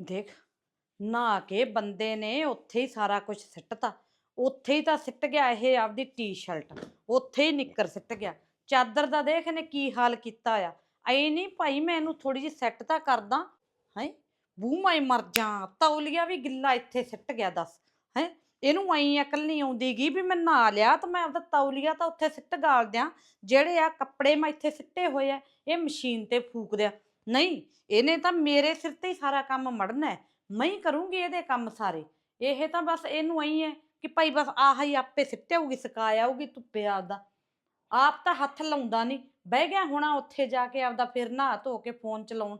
ਦੇਖ, ਨਹਾ ਕੇ ਬੰਦੇ ਨੇ ਉੱਥੇ ਹੀ ਸਾਰਾ ਕੁਝ ਸਿੱਟਤਾ। ਉੱਥੇ ਹੀ ਤਾਂ ਸਿੱਟ ਗਿਆ ਇਹ ਆਪਦੀ ਟੀ-ਸ਼ਰਟ ਉੱਥੇ ਹੀ ਨਿੱਕਰ ਸਿੱਟ ਗਿਆ। ਚਾਦਰ ਦਾ ਦੇਖ ਇਹਨੇ ਕੀ ਹਾਲ ਕੀਤਾ ਆ। ਐ ਨਹੀਂ ਭਾਈ ਮੈਂ ਇਹਨੂੰ ਥੋੜੀ ਜਿਹੀ ਸੈੱਟ ਤਾਂ ਕਰਦਾ, ਹੈ? ਬੂ ਮੈਂ ਮਰ ਜਾ, ਤੌਲੀਆ ਵੀ ਗਿੱਲਾ ਇੱਥੇ ਸਿੱਟ ਗਿਆ ਦੱਸ, ਹੈ? ਇਹਨੂੰ ਐਂ ਅਕਲ ਨਹੀਂ ਆਉਂਦੀਗੀ ਵੀ ਮੈਂ ਨਹਾ ਲਿਆ ਤਾਂ ਮੈਂ ਆਪਦਾ ਤੌਲੀਆ ਤਾਂ ਉੱਥੇ ਸਿੱਟ ਗਾਲ ਦਿਆਂ ਜਿਹੜੇ ਆ ਕੱਪੜੇ ਮੈਂ ਇੱਥੇ ਸਿੱਟੇ ਹੋਏ ਆ, ਇਹ ਮਸ਼ੀਨ ਤੇ ਫੂਕ ਦਿਆਂ ਨਹੀਂ, ਇਹਨੇ ਤਾਂ ਮੇਰੇ ਸਿਰ ਤੇ ਹੀ ਸਾਰਾ ਕੰਮ ਮੜਨਾ ਹੈ, ਮੈਂ ਹੀ ਕਰੂੰਗੀ ਇਹਦੇ ਕੰਮ ਸਾਰੇ। ਇਹ ਤਾਂ ਬਸ ਇਹਨੂੰ ਐਂ ਹੈ ਕਿ ਭਾਈ ਬਸ ਆਹ ਹੀ ਆਪੇ ਸਿੱਟੇ ਹੋਊਗੀ ਧੁੱਪੇ ਆਪਦਾ। ਆਪ ਤਾਂ ਹੱਥ ਲਾਉਂਦਾ ਨਹੀਂ, ਬਹਿ ਗਿਆ ਹੋਣਾ ਉੱਥੇ ਜਾ ਕੇ ਆਪਦਾ ਫਿਰ ਨਹਾ ਧੋ ਕੇ ਫੋਨ ਚਲਾਉਣ।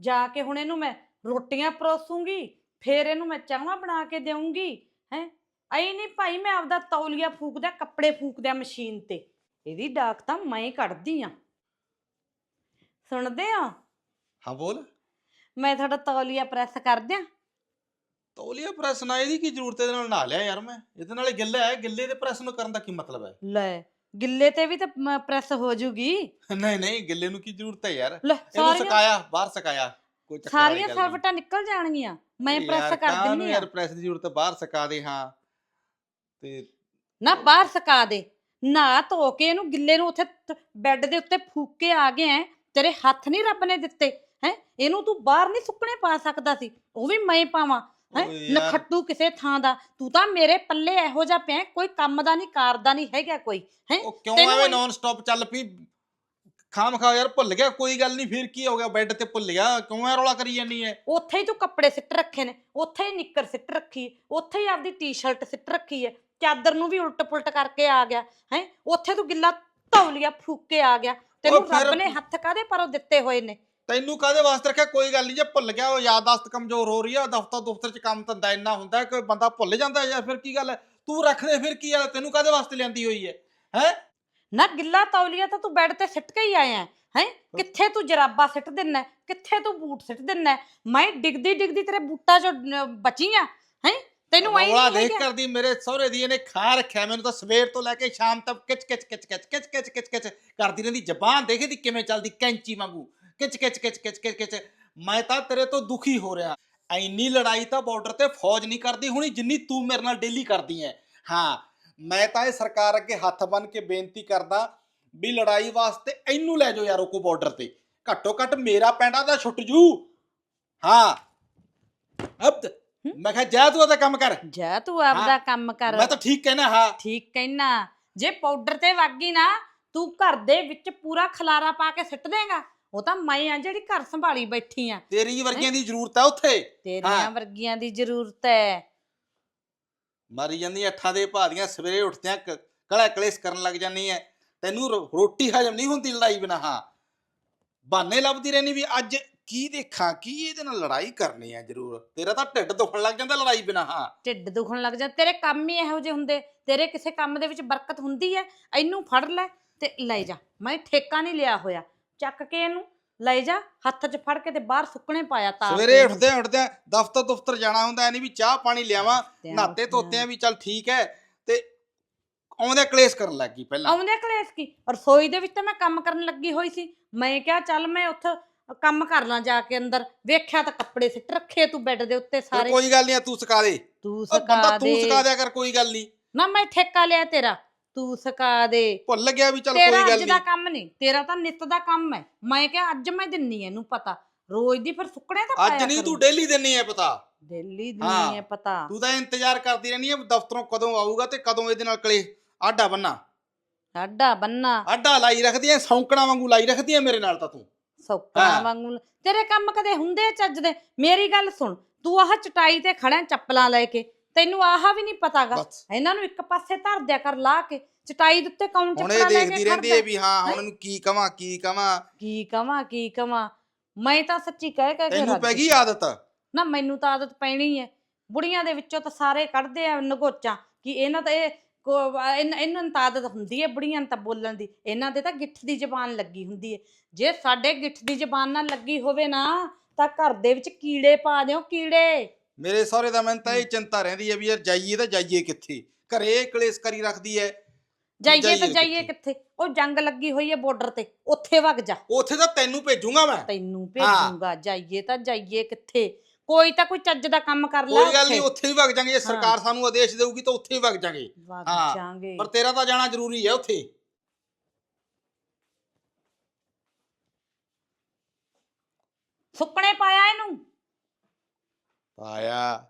ਜਾ ਕੇ ਹੁਣ ਇਹਨੂੰ ਮੈਂ ਰੋਟੀਆਂ ਪਰੋਸੂੰਗੀ, ਫੇਰ ਇਹਨੂੰ ਮੈਂ ਚਾਹਾਂ ਬਣਾ ਕੇ ਦੇਵਾਂਗੀ ਹੈ? ਐਂ ਨਹੀਂ ਭਾਈ ਮੈਂ ਆਪਦਾ ਤੌਲੀਆ ਫੂਕਦਾ ਕੱਪੜੇ ਫੂਕਦਾ ਮਸ਼ੀਨ ਤੇ। ਇਹਦੀ ਡਾਕ ਤਾਂ ਮੈਂ ਹੀ ਕੱਢਦੀ ਆ। ਸੁਣਦੇ ਆ ਹਾਂ ਬੋਲ। ਮੈਂ ਤੁਹਾਡਾ ਤੌਲੀਆ ਪ੍ਰੈਸ ਕਰ ਦਿਆਂ ਤੌਲੀਆ ਪ੍ਰੈਸ ਨਾ ਇਹਦੀ ਕੀ ਜ਼ਰੂਰਤ ਹੈ? ਇਹਦੇ ਨਾਲ ਨਹਾ ਲਿਆ ਯਾਰ ਮੈਂ। ਇਹਦੇ ਨਾਲ ਹੀ ਗਿੱਲਾ ਹੈ ਗਿੱਲੇ ਦੇ ਪ੍ਰੈਸ ਨੂੰ ਕਰਨ ਦਾ ਕੀ ਮਤਲਬ ਹੈ? ਲੈ ਗਿੱਲੇ ਤੇ ਵੀ ਤਾਂ ਪ੍ਰੈਸ ਹੋ ਜੂਗੀ। ਨਹੀਂ ਨਹੀਂ ਗਿੱਲੇ ਨੂੰ ਕੀ ਜ਼ਰੂਰਤ ਹੈ ਯਾਰ? ਲੈ ਇਹਨੂੰ ਸਾਰੀਆਂ ਸੁਕਾਇਆ ਬਾਹਰ ਸੁਕਾਇਆ। ਕੋਈ ਚੱਕਰ ਵਾਲੀ ਸਾਰੀਆਂ ਗੱਲ ਨਹੀਂ। ਸਲਵਟਾਂ ਨਿਕਲ ਜਾਣਗੀਆਂ। ਮੈਂ ਯਾਰ, ਪ੍ਰੈਸ ਕਰ ਕਾਹਨੂੰ ਦਿੰਨੀ ਆ ਯਾਰ ਪ੍ਰੈਸ ਦੀ ਜ਼ਰੂਰਤ ਹੈ? ਬਾਹਰ ਸੁਕਾ ਦੇ ਹਾਂ। ਤੇ ਨਾ ਬਾਹਰ ਸਕਾ ਦੇ। ਨਾ ਧੋ ਕੇ ਇਹਨੂੰ ਗਿੱਲੇ ਨੂੰ ਉੱਥੇ ਬੈੱਡ ਦੇ ਉੱਤੇ ਫੂਕ ਕੇ ਆ ਗਿਆ ਹੈ। ਤੇਰੇ ਹੱਥ ਨਹੀਂ ਰੱਬ ਨੇ ਦਿੱਤੇ ਹੈ? ਇਹਨੂੰ ਤੂੰ ਬਾਹਰ ਨਹੀਂ ਸੁੱਕਣੇ ਪਾ ਸਕਦਾ ਸੀ। ਉਹ ਵੀ ਮੈਂ ਪਾਵਾਂ ਹੈ? ਓਏ ਯਾਰ। ਨਖੱਟੂ ਕਿਸੇ ਥਾਂ ਦਾ। ਤੂੰ ਤਾਂ ਮੇਰੇ ਪੱਲੇ ਇਹੋ ਜਿਹਾ ਪਿਆ ਕੋਈ ਕੰਮ ਦਾ ਨਹੀਂ ਕਾਰ ਦਾ ਨਹੀਂ ਹੈਗਾ ਕੋਈ ਹੈ? ਉਹ ਕਿਉਂ ਤੈਨੂੰ ਐਵੇਂ ਇਹ- ਨਾਨ ਸਟਾਪ ਚੱਲ ਪਈ? ਖਾਮ ਖਾ ਯਾਰ ਭੁੱਲ ਗਿਆ ਕੋਈ ਗੱਲ ਨਹੀਂ ਫਿਰ ਕੀ ਹੋ ਗਿਆ? ਬੈੱਡ ਤੇ ਭੁੱਲ ਗਿਆ ਕਿਉਂ ਐ ਰੌਲਾ ਕਰੀ ਜਾਨੀ ਐ? ਉੱਥੇ ਹੀ ਤੂੰ ਕੱਪੜੇ ਸਿੱਟ ਰੱਖੇ ਨੇ ਉੱਥੇ ਹੀ ਨਿੱਕਰ ਸਿੱਟ ਰੱਖੀ ਉੱਥੇ ਹੀ ਆਪਦੀ ਟੀ-ਸ਼ਰਟ ਸਿੱਟ ਰੱਖੀ ਹੈ ਚਾਦਰ ਨੂੰ ਵੀ ਉਲਟ ਪੁਲਟ ਕਰਕੇ ਆ ਗਿਆ ਹੈ? ਉੱਥੇ ਤੂੰ ਗਿੱਲਾ ਤੌਲੀਆ ਫੂਕ ਕੇ ਆ ਗਿਆ ਤੈਨੂੰ ਫਿਰ- ਰੱਬ ਨੇ ਹੱਥ ਕਾਦੇ ਪਰੋਂ ਦਿੱਤੇ ਹੋਏ ਨੇ? ਤੈਨੂੰ ਕਾਦੇ ਵਾਸਤੇ ਰੱਖਿਆ? ਕੋਈ ਗੱਲ ਨਹੀਂ ਜੇ ਭੁੱਲ ਗਿਆ ਉਹ ਯਾਦਾਸ਼ਤ ਕਮਜ਼ੋਰ ਹੋ ਰਹੀ ਆ ਦਫ਼ਤਰ ਦਫ਼ਤਰ ਚ ਕੰਮ ਧੰਦਾ ਇੰਨਾ ਹੁੰਦਾ ਹੈ ਕਿ ਬੰਦਾ ਭੁੱਲ ਜਾਂਦਾ ਯਾਰ ਫਿਰ ਕੀ ਗੱਲ ਹੈ? ਤੂੰ ਰੱਖ ਦੇ ਫਿਰ ਕੀ ਆ? ਤੈਨੂੰ ਕਾਦੇ ਵਾਸਤੇ ਲਿਆਂਦੀ ਹੋਈ ਹੈ? ਹੈ? ਨਾ ਗਿੱਲਾ ਤੌਲੀਆ ਤਾਂ ਤੂੰ ਬੈੱਡ ਤੇ ਸਿੱਟ ਕੇ ਹੀ ਆਇਆ ਹੈ ਕਿੱਥੇ ਤੂੰ ਜਰਾਬਾ ਸਿੱਟ ਦਿੰਨਾ ਹੈ? ਕਿੱਥੇ ਤੂੰ ਬੂਟ ਸਿੱਟ ਦਿੰਨਾ ਹੈ? ਮੈਂ ਡਿੱਗਦੀ ਡਿੱਗਦੀ ਤੇਰੇ ਬੂਟਾਂ ਚੋਂ ਅਹ, ਬਚੀ ਆ ਹੈ? ਤੈਨੂੰ ਐਂ ਰੌਲਾ ਦੇਖ? ਕਰਦੀ ਮੇਰੇ ਸਹੁਰੇ ਦੀ ਇਹਨੇ ਖਾ ਰੱਖਿਆ ਮੈਨੂੰ ਤਾਂ ਸਵੇਰ ਤੋਂ ਲੈ ਕੇ ਸ਼ਾਮ ਤੱਕ ਕਿਚ ਕਿਚ ਕਿਚ ਕਿਚ ਕਿਚ ਕਿਚ ਕਿਚ ਕਿਚ ਕਰਦੀ ਰਹਿੰਦੀ ਜ਼ਬਾਨ ਦੇਖੇ ਦੀ ਕਿਵੇਂ ਚੱਲਦੀ ਕੈਂਚੀ ਵਾਂਗੂ ਕਿਚ ਕਿਚ ਕਿਚ ਕਿਚ ਕਿਚ ਕਿਚ ਮੈਂ ਤਾਂ ਤੇਰੇ ਤੋਂ ਦੁਖੀ ਹੋ ਰਿਹਾ ਐਨੀ ਲੜਾਈ ਤਾਂ ਬਾਰਡਰ ਤੇ ਫੌਜ ਨਹੀਂ ਕਰਦੀ ਹੁਣੀ ਜਿੰਨੀ ਤੂੰ ਮੇਰੇ ਨਾਲ ਡੇਲੀ ਕਰਦੀ ਐ ਹਾਂ ਮੈਂ ਤਾਂ ਇਹ ਸਰਕਾਰ ਅੱਗੇ ਹੱਥ ਬੰਨ ਕੇ ਬੇਨਤੀ ਕਰਦਾ ਵੀ ਲੜਾਈ ਵਾਸਤੇ ਇਹਨੂੰ ਲੈ ਜਾਓ ਯਾਰੋ ਕੋ ਬਾਰਡਰ ਤੇ ਘੱਟੋ ਘੱਟ ਮੇਰਾ ਪੈਂਡਾ ਤਾਂ ਛੁੱਟ ਜੂ ਹਾਂ ਅਬ ਮੈਂ ਕਿਹਾ ਜਾ ਤੂੰ ਉਹਦਾ ਕੰਮ ਕਰ। ਜਾ ਤੂੰ ਆਪਦਾ ਕੰਮ ਕਰ। ਮੈਂ ਤਾਂ ਠੀਕ ਕਹਿਣਾ ਹਾਂ। ਠੀਕ ਕਹਿਣਾ ਜੇ ਪਾਊਡਰ ਤੇ ਵਗ ਗਈ ਨਾ ਤੂੰ ਘਰ ਦੇ ਵਿੱਚ ਪੂਰਾ ਖਲਾਰਾ ਪਾ ਕੇ ਸਿੱਟ ਦੇਗਾ। ਉਹ ਤਾਂ ਮੈਂ ਆ ਜਿਹੜੀ ਘਰ ਸੰਭਾਲੀ ਬੈਠੀ ਆ। ਤੇਰੀ ਵਰਗੀਆਂ ਦੀ ਜ਼ਰੂਰਤ ਆ ਉੱਥੇ। ਤੇਰੀਆਂ ਹਾਂ। ਵਰਗੀਆਂ ਦੀ ਜ਼ਰੂਰਤ ਹੈ ਮਰੀ ਜਾਂਦੀ ਅੱਠਾਂ ਦੇ ਭਾਦੀਆਂ ਸਵੇਰੇ ਉੱਠਦਿਆਂ ਕ- ਕਲਾ ਕਲੇਸ਼ ਕਰਨ ਲੱਗ ਜਾਂਦੀ ਐ। ਤੈਨੂੰ ਰੋ- ਰੋਟੀ ਹਜਮ ਨਹੀਂ ਹੁੰਦੀ ਲੜਾਈ ਬਿਨਾ ਹਾਂ। ਬਹਾਨੇ ਲੱਭਦੀ ਰਹਿਣੀ ਵੀ ਅੱਜ ਕੀ ਦੇਖਾਂ ਕੀ ਇਹਦੇ ਨਾਲ ਲੜਾਈ ਕਰਨੀ ਆ ਜ਼ਰੂਰ। ਤੇਰਾ ਤਾਂ ਢਿੱਡ ਦੁਖਣ ਲੱਗ ਜਾਂਦਾ ਲੜਾਈ ਬਿਨਾ ਹਾਂ। ਢਿੱਡ ਦੁਖਣ ਲੱਗ ਜਾ ਤੇਰੇ ਕੰਮ ਹੀ ਇਹੋ ਜਿਹੇ ਹੁੰਦੇ। ਤੇਰੇ ਕਿਸੇ ਕੰਮ ਦੇ ਵਿੱਚ ਬਰਕਤ ਹੁੰਦੀ ਹੈ ਇਹਨੂੰ ਫੜ ਲੈ ਤੇ ਲੈ ਜਾ। ਮੈਂ ਠੇਕਾ ਨਹੀਂ ਲਿਆ ਹੋਇਆ। ਚੱਕ ਕੇ ਇਹਨੂੰ ਲੈ ਜਾ ਹੱਥ 'ਚ ਫੜ ਕੇ ਤੇ ਬਾਹਰ ਸੁੱਕਣੇ ਪਾਇਆ ਤਾਂ ਸਵੇਰੇ ਉੱਠਦਿਆਂ ਉੱਠਦਿਆਂ ਦਫ਼ਤਰ ਦਫ਼ਤਰ ਜਾਣਾ ਹੁੰਦਾ ਐ ਨਹੀਂ ਵੀ ਚਾਹ ਪਾਣੀ ਲਿਆਵਾਂ ਨਾਤੇ ਧੋਤਿਆਂ ਵੀ ਚੱਲ ਠੀਕ ਐ ਤੇ ਆਉਂਦੇ ਕਲੇਸ਼ ਕਰਨ ਲੱਗ ਪਹਿਲਾਂ। ਆਉਂਦੇ ਕਲੇਸ਼ ਕੀ? ਰਸੋਈ ਦੇ ਵਿੱਚ ਤਾਂ ਮੈਂ ਕੰਮ ਕਰਨ ਲੱਗੀ ਹੋਈ ਸੀ। ਮੈਂ ਕਿਹਾ ਚੱਲ ਮੈਂ ਉੱਥੇ ਕੰਮ ਕਰ ਲਾਂ ਜਾ ਕੇ ਅੰਦਰ। ਵੇਖਿਆ ਤਾਂ ਕੱਪੜੇ ਸਿੱਟ ਰੱਖੇ ਤੂੰ ਬੈੱਡ ਦੇ ਉੱਤੇ ਸਾਰੇ। ਕੋਈ ਗੱਲ ਨਹੀਂ ਤੂੰ ਸਕਾ ਦੇ। ਤੂੰ ਉਹ ਬੰਦਾ ਸਕਾ ਤੂੰ ਸਕਾ ਦੇ ਦਿਆ ਕਰ ਕੋਈ ਗੱਲ ਨਹੀਂ। ਨਾ ਮੈਂ ਠੇਕਾ ਲਿਆ ਤੇਰਾ। ਤੂੰ ਸਕਾ ਦੇ। ਭੁੱਲ ਗਿਆ ਵੀ ਚੱਲ ਤੇਰਾ ਕੋਈ ਗੱਲ ਅੱਜ ਦਾ ਨਹੀਂ। ਕੰਮ ਨਹੀਂ ਤੇਰਾ ਤਾਂ ਨਿੱਤ ਦਾ ਕੰਮ ਹੈ। ਮੈਂ ਕਿਹਾ ਅੱਜ ਮੈਂ ਦਿੰਨੀ ਐ ਇਹਨੂੰ ਪਤਾ। ਰੋਜ਼ ਦੀ ਫਿਰ ਸੁੱਕਣੇ ਤਾਂ ਅੱਜ ਨਹੀਂ ਤੂੰ ਡੇਲੀ ਦਿੰਨੀ ਐ ਪਤਾ। ਦਿੱਲੀ ਹਾਂ। ਦਿੰਨੀ ਐ ਪਤਾ। ਤੂੰ ਤਾਂ ਇੰਤਜ਼ਾਰ ਕਰਦੀ ਰਹਿਣੀ ਐ ਦਫ਼ਤਰੋਂ ਕਦੋਂ ਆਊਗਾ ਤੇ ਕਦੋਂ ਇਹਦੇ ਨਾਲ ਕਲੇ ਆਡਾ ਬੰਨਾ ਸਾਡਾ ਬੰਨਾ ਆਡਾ ਲਾਈ ਰੱਖਦੀ ਐ ਸੌਂਕਣਾ ਵਾਂਗੂ ਲਾਈ ਰੱਖਦੀ ਐ ਮੇਰੇ ਨਾਲ ਤਾਂ ਤੂੰ। ਸੌਕਾ ਹਾਂ। ਵਾਂਗੂ ਤੇਰੇ ਕੰਮ ਕਦੇ ਹੁੰਦੇ ਚੱਜ ਦੇ? ਮੇਰੀ ਗੱਲ ਸੁਣ ਤੂੰ ਆਹ ਚਟਾਈ ਤੇ ਖੜਾ ਚੱਪਲਾਂ ਲੈ ਕੇ। ਤੈਨੂੰ ਆਹ ਵੀ ਨਹੀਂ ਪਤਾਗਾ। ਬਸ। ਇਹਨਾਂ ਨੂੰ ਇੱਕ ਪਾਸੇ ਧਰ ਦਿਆ ਕਰ ਲਾ ਕੇ। ਚਟਾਈ ਦੇ ਉੱਤੇ ਕੌਣ ਹੁਣ ਇਹ ਚੱਪਲਾਂ ਲੈ ਦੇਖਦੀ ਕੇ ਰਹਿੰਦੀ ਖੜਦਾ ਐ ਵੀ ਹਾਂ ਹੁਣ ਹੈਂ? ਇਹਨੂੰ ਕੀ ਕਵਾਂ ਕੀ ਕਵਾਂ? ਕੀ ਕਵਾਂ ਕੀ ਕਵਾਂ? ਮੈਂ ਤਾਂ ਸੱਚੀ ਕਹਿ ਕਹਿ ਕੇ ਤੈਨੂੰ ਰੱਜ ਪੈ ਗਈ। ਆਦਤ? ਨਾ ਮੈਨੂੰ ਤਾਂ ਆਦਤ ਪੈਣੀ ਹੈ। ਬੁੜੀਆਂ ਦੇ ਵਿੱਚੋਂ ਤਾਂ ਸਾਰੇ ਕੱਢਦੇ ਆ ਨਗੋਚਾਂ। ਕਿ ਇਹਨਾਂ ਤਾਂ ਇਹ ਕੋ- ਇਹਨਾਂ ਇਹਨਾਂ ਨੂੰ ਤਾਂ ਆਦਤ ਹੁੰਦੀ ਹੈ ਬੁੜੀਆਂ ਨੂੰ ਤਾਂ ਬੋਲਣ ਦੀ। ਇਹਨਾਂ ਦੇ ਤਾਂ ਗਿੱਠ ਦੀ ਜ਼ਬਾਨ ਲੱਗੀ ਹੁੰਦੀ ਹੈ ਜੇ ਸਾਡੇ ਗਿੱਠ ਦੀ ਜ਼ਬਾਨ ਨਾਲ ਲੱਗੀ ਹੋਵੇ ਨਾ ਤਾਂ ਘਰ ਦੇ ਵਿੱਚ ਕੀੜੇ ਪਾ ਦਿਓ ਕੀੜੇ। ਮੇਰੇ ਸਹੁਰੇ ਦਾ ਮੈਨੂੰ ਤਾਂ ਇਹ ਚਿੰਤਾ ਰਹਿੰਦੀ ਐ ਵੀ ਯਾਰ ਜਾਈਏ ਤਾਂ ਜਾਈਏ ਕਿੱਥੇ? ਘਰੇ ਕਲੇਸ਼ ਕਰੀ ਰੱਖਦੀ ਐ ਜਾਈਏ ਤਾਂ ਜਾਈਏ ਕਿੱਥੇ? ਉਹ ਜੰਗ ਲੱਗੀ ਹੋਈ ਹੈ ਬਾਰਡਰ ਤੇ। ਉੱਥੇ ਵਗ ਜਾ। ਉੱਥੇ ਤਾਂ ਤੈਨੂੰ ਭੇਜੂਗਾ ਮੈਂ। ਤੈਨੂੰ ਹਾਂ। ਭੇਜੂਗਾ ਜਾਈਏ ਤਾਂ ਜਾਈਏ ਕਿੱਥੇ? ਕੋਈ ਤਾਂ ਕੋਈ ਚੱਜ ਦਾ ਕੰਮ ਕਰ ਲੈ ਕੋਈ ਗੱਲ ਨਹੀਂ ਉੱਥੇ। ਹੀ ਵਗ ਜਾਾਂਗੇ। ਜੇ ਸਰਕਾਰ ਸਾਨੂੰ ਆਦੇਸ਼ ਦੇਊਗੀ ਤਾਂ ਉੱਥੇ ਹੀ ਵਗ ਜਾਾਂਗੇ। ਵਗ ਜਾਾਂਗੇ। ਪਰ ਤੇਰਾ ਤਾਂ ਜਾਣਾ ਜ਼ਰੂਰੀ ਹੈ ਉੱਥੇ। ਸੁੱਕਣੇ ਪਾਇਆ ਇਹਨੂੰ? ਆਇਆ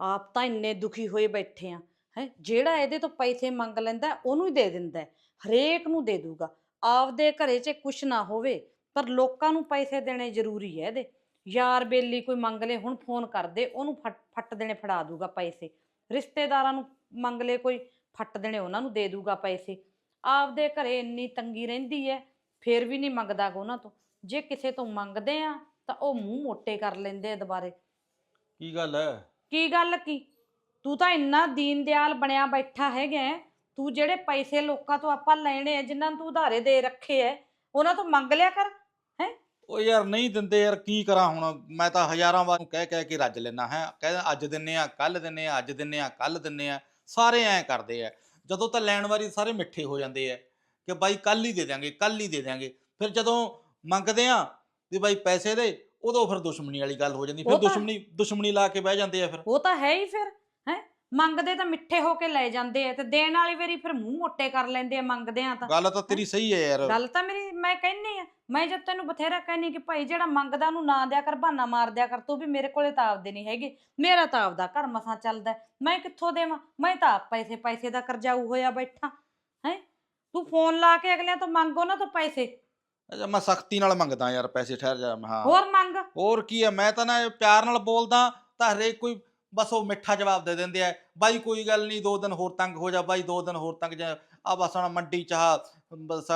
ਆਪ ਤਾਂ ਇੰਨੇ ਦੁਖੀ ਹੋਏ ਬੈਠੇ ਆ। ਹੈ ਜਿਹੜਾ ਇਹਦੇ ਤੋਂ ਪੈਸੇ ਮੰਗ ਲੈਂਦਾ ਉਹਨੂੰ ਹੀ ਦੇ ਦਿੰਦਾ। ਹਰੇਕ ਨੂੰ ਦੇ ਦੂਗਾ। ਆਪਦੇ ਘਰੇ 'ਚ ਕੁਛ ਨਾ ਹੋਵੇ। ਪਰ ਲੋਕਾਂ ਨੂੰ ਪੈਸੇ ਦੇਣੇ ਜ਼ਰੂਰੀ ਹੈ ਇਹਦੇ। ਯਾਰ ਬੇਲੀ ਕੋਈ ਮੰਗ ਲੇ ਹੁਣ ਫੋਨ ਕਰਦੇ ਉਹਨੂੰ ਫੱਟ ਫੱਟ ਦੇਣੇ ਫੜਾ ਦੂਗਾ ਪੈਸੇ। ਰਿਸ਼ਤੇਦਾਰਾਂ ਨੂੰ ਮੰਗ ਲੇ ਕੋਈ ਫੱਟ ਦੇਣੇ ਉਹਨਾਂ ਨੂੰ ਦੇ ਦੂਗਾ ਪੈਸੇ। ਆਪਦੇ ਘਰੇ ਇੰਨੀ ਤੰਗੀ ਰਹਿੰਦੀ ਹੈ ਫੇਰ ਵੀ ਨਹੀਂ ਮੰਗਦਾ ਉਹਨਾਂ ਤੋਂ। ਜੇ ਕਿਸੇ ਤੋਂ ਮੰਗਦੇ ਆ ਤਾਂ ਉਹ ਮੂੰਹ ਮੋਟੇ ਕਰ ਲੈਂਦੇ ਆ ਦੁਬਾਰੇ। ਕੀ ਗੱਲ ਹੈ? ਕੀ ਗੱਲ ਕੀ? ਤੂੰ ਤਾਂ ਇੰਨਾ ਦੀਨ ਦਿਆਲ ਬਣਿਆ ਬੈਠਾ ਹੈਗਾ ਹੈ। ਤੂੰ ਜਿਹੜੇ ਪੈਸੇ ਲੋਕਾਂ ਤੋਂ ਆਪਾਂ ਲੈਣੇ ਆ ਜਿਨ੍ਹਾਂ ਨੂੰ ਤੂੰ ਉਧਾਰੇ ਦੇ ਰੱਖੇ ਐ ਉਹਨਾਂ ਤੋਂ ਮੰਗ ਲਿਆ ਕਰ। ਉਹ ਯਾਰ ਨਹੀਂ ਦਿੰਦੇ ਯਾਰ ਕੀ ਕਰਾਂ ਹੁਣ? ਮੈਂ ਤਾਂ ਹਜ਼ਾਰਾਂ ਵਾਰ ਕਹਿ ਕਹਿ ਕੇ ਰੱਜ ਲੈਣਾ ਹੈ। ਕਹਿੰਦਾ ਅੱਜ ਦਿੰਨੇ ਆ ਕੱਲ ਦਿੰਨੇ ਆ ਅੱਜ ਦਿੰਨੇ ਆ ਕੱਲ ਦਿੰਨੇ ਆ। ਸਾਰੇ ਐਂ ਕਰਦੇ ਆ ਜਦੋਂ ਤਾਂ ਲੈਣ ਵਾਰੀ ਸਾਰੇ ਮਿੱਠੇ ਹੋ ਜਾਂਦੇ ਆ ਕਿ ਬਾਈ ਕੱਲ ਹੀ ਦੇ ਦਿਆਂਗੇ ਕੱਲ ਹੀ ਦੇ ਦਿਆਂਗੇ। ਫਿਰ ਜਦੋਂ ਮੰਗਦੇ ਆ ਵੀ ਬਾਈ ਪੈਸੇ ਦੇ ਉਦੋਂ ਫਿਰ ਦੁਸ਼ਮਣੀ ਵਾਲੀ ਗੱਲ ਹੋ ਜਾਂਦੀ। ਫਿਰ ਉਹ ਤਾਂ- ਦੁਸ਼ਮਣੀ ਦੁਸ਼ਮਣੀ ਲਾ ਕੇ ਬਹਿ ਜਾਂਦੇ ਆ ਫਿਰ। ਉਹ ਤਾਂ ਹੈ ਹੀ ਫਿਰ ਹੈ? ਮੰਗਦੇ ਤਾਂ ਮਿੱਠੇ ਹੋ ਕੇ ਲੈ ਜਾਂਦੇ ਆ ਤੇ ਦੇਣ ਵਾਲੀ ਵਾਰੀ ਫਿਰ ਮੂੰਹ ਮੋਟੇ ਕਰ ਲੈਂਦੇ ਆ ਮੰਗਦੇ ਆ ਤਾਂ। ਗੱਲ ਤਾਂ ਤੇਰੀ ਸਹੀ ਹੈ ਯਾਰ। ਗੱਲ ਤਾਂ ਮੇਰੀ ਮੈਂ ਕਹਿੰਨੀ ਆ ਮੈਂ ਜਦ ਤੈਨੂੰ ਬਥੇਰਾ ਕਹਿੰਨੀ ਕਿ ਭਾਈ ਜਿਹੜਾ ਮੰਗਦਾ ਉਹਨੂੰ ਨਾ ਦਿਆ ਕਰ ਬਹਾਨਾ ਮਾਰ ਦਿਆ ਕਰ ਤੂੰ ਵੀ ਮੇਰੇ ਕੋਲੇ ਤਾਂ ਆਪਦੇ ਨਹੀਂ ਹੈਗੇ। ਮੇਰਾ ਤਾਂ ਆਪਦਾ ਘਰ ਮਸਾਂ ਚੱਲਦਾ। ਮੈਂ ਕਿੱਥੋਂ ਦੇਵਾਂ? ਮੈਂ ਤਾਂ ਆਪ ਪੈਸੇ ਪੈਸੇ ਦਾ ਕਰਜ਼ਾਊ ਹੋਇਆ ਬੈਠਾ ਹੈ? ਤੂੰ ਫੋਨ ਲਾ ਕੇ ਅਗਲਿਆਂ ਤੋਂ ਮੰਗ ਉਹਨਾਂ ਤੋਂ ਪੈਸੇ। ਅੱਛਾ ਮੈਂ ਸਖਤੀ ਨਾਲ ਮੰਗਦਾ ਯਾਰ ਪੈਸੇ ਠਹਿਰ ਜਾ ਹਾਂ। ਹੋਰ ਮੰਗ। ਹੋਰ ਕੀ ਹੈ? ਮੈਂ ਤਾਂ ਨਾ ਪਿਆਰ ਨਾਲ ਬੋਲਦਾ ਤਾਂ ਹਰੇਕ ਕੋਈ ਬਸ ਉਹ ਮਿੱਠਾ ਜਵਾਬ ਦੇ ਦਿੰਦੇ ਆ। ਬਾਈ ਕੋਈ ਗੱਲ ਨਹੀਂ ਦੋ ਦਿਨ ਹੋਰ ਤੰਗ ਹੋ ਜਾ ਬਾਈ ਦੋ ਦਿਨ ਹੋਰ ਤੰਗ ਜਾ। ਆ ਬਸ ਹੁਣ ਮੰਡੀ ਚ ਆਹ ਬਸ